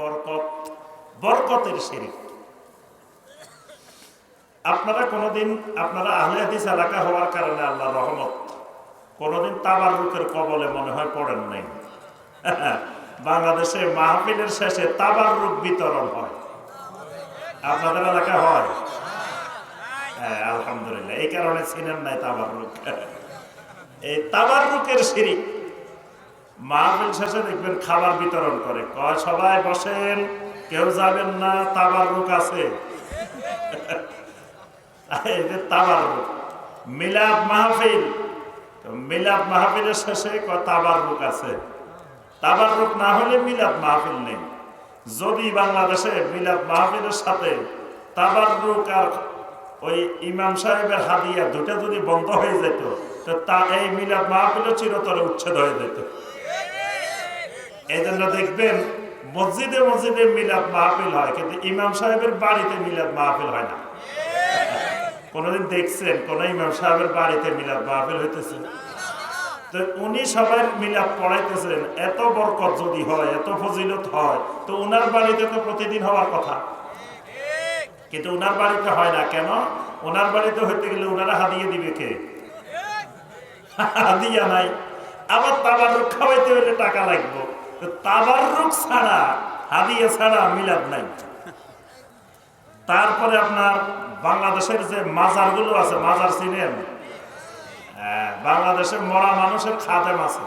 বরকত, বরকতের শিরিক আপনারা কোনোদিন, আপনারা আহলে হাদিস এলাকা হওয়ার কারণে আল্লাহ রহমত, কোনোদিন তাবার রুকের কবলে মনে হয় পড়েন নাই। বাংলাদেশে মাহফিলের শেষে তাবার রূপ বিতরণ হয়। আপনাদের এলাকা হয়? হ্যাঁ আলহামদুলিল্লাহ। এই কারণে ছিলেন নাই তাবার রুক এই তাবার রুকের শিরিক মাহফিল শেষে দেখবেন খাবার বিতরণ করে। কয়, সবাই বসেন, কেউ যাবেন না তাবার রুক আছে তাবার রুক মিলাদ মাহফিল। তো মিলাদ মাহফিলের শেষে কয় তাবার রুক আছে। তাবার রুক না হলে মিলাদ মাহফিল নেই। যদি বাংলাদেশে মিলাদ মাহফিলের সাথে তাবার রুক আর ওই ইমাম সাহেবের হাদিয়া দুটা যদি বন্ধ হয়ে যেত তো এই মিলাদ মাহফিলও চিরতরে উচ্ছেদ হয়ে যেত। এই জন্য দেখবেন মসজিদে মসজিদে মিলাদ মাহফিল হয়, কিন্তু ইমাম সাহেবের বাড়িতে মিলাদ মাহফিল হয় না। কোনদিন দেখছেন, কোন ইমাম সাহেবের বাড়িতে মিলাদ মাহফিল হইতেছে তো উনি সবাই মিলাদ পড়াইতেছেন এত বরকত যদি হয়, এত ফজিলত হয়, তো উনার বাড়িতে তো প্রতিদিন হওয়ার কথা। কিন্তু উনার বাড়িতে হয় না, কেন? ওনার বাড়িতে হইতে গেলে ওনারা হাদিয়ে দিবে কে? হাদিয়া নাই। আবার তাবার খাওয়াইতে হলে টাকা লাগবে। ছাড়া ছাড়া মিলাদ নাই। তারপরে আপনার বাংলাদেশের যে মাজারগুলো আছে মাজার চিনেন? হ্যাঁ, বাংলাদেশে মরা মানুষের খাদেম আছে।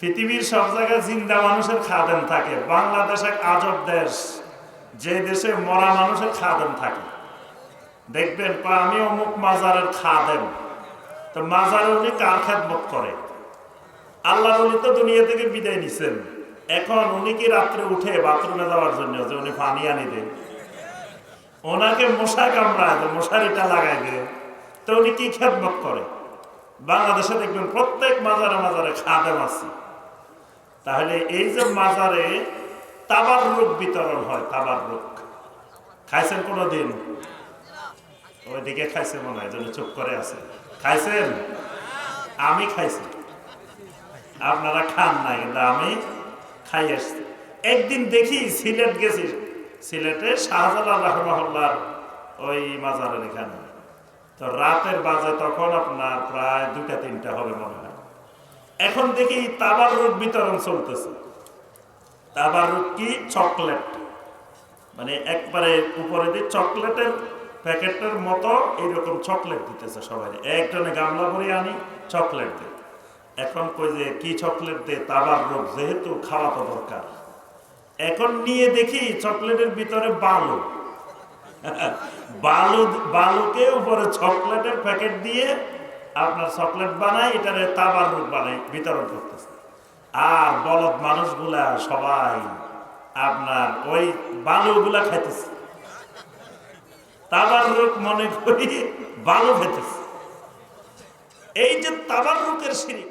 পৃথিবীর সব জায়গায় জিন্দা মানুষের খাদেম থাকে। বাংলাদেশ এক আজব দেশ। যে দেশে মরা মানুষের খাদেম থাকে। দেখবেন আমি অমুক মাজারের খাদেম। তো মাজারে উনি কার খেদমত করে? আল্লাহ উনি তো দুনিয়া থেকে বিদায় নিছেন। এখন উনি কি রাত্রে উঠে বাথরুমে যাওয়ার জন্য যে উনি পানি আনি দেন? ওনাকে মশা কামড়ায় তো মশারিটা লাগাই দেয়। তো উনি কি খেদমত করে? বাংলাদেশে দেখবেন প্রত্যেক মাজারে মাজারে খাদেম আছে। তাহলে এই যে মাজারে তাবার রোগ বিতরণ হয় তাবার রোগ খাইছেন কোনো দিন ওইদিকে খাইছে মনে হয় জন্য চুপ করে আছে। খাইছেন? আমি খাইছি। আপনারা খান না কিন্তু আমি খাই আসছি। একদিন দেখি সিলেট গেছি সিলেটে শাহজালাল রহমহল্লার ওই মাজারের এখানে। তো রাতের বাজে তখন আপনার প্রায় দুটা তিনটা হবে মনে হয়। এখন দেখি তাবার রুট বিতরণ চলতেছে। তাবার রুট কি? চকলেট। মানে একবারে উপরে দিয়ে চকলেটের প্যাকেটের মতো এইরকম চকলেট দিতেছে সবাই। একজনে গামলা ভরে আনি, চকলেট দে এখন কই যে কি চকলেট দে তাবার রোগ যেহেতু খাওয়া তো দরকার। এখন নিয়ে দেখি চকলেটের ভিতরে বালু। বালু, বালুকে উপরে চকলেটের প্যাকেট দিয়ে আপনার চকলেট বানায়, এটারে তাবার রোগ বানায়, বিতরণ করতেছে। আর বলদ মানুষগুলা সবাই আপনার ওই বালুগুলা খাইতেছে। তাবার রোগ মনে করি বালু খাইতেছে। এই যে তাবার রোগের সিঁড়ি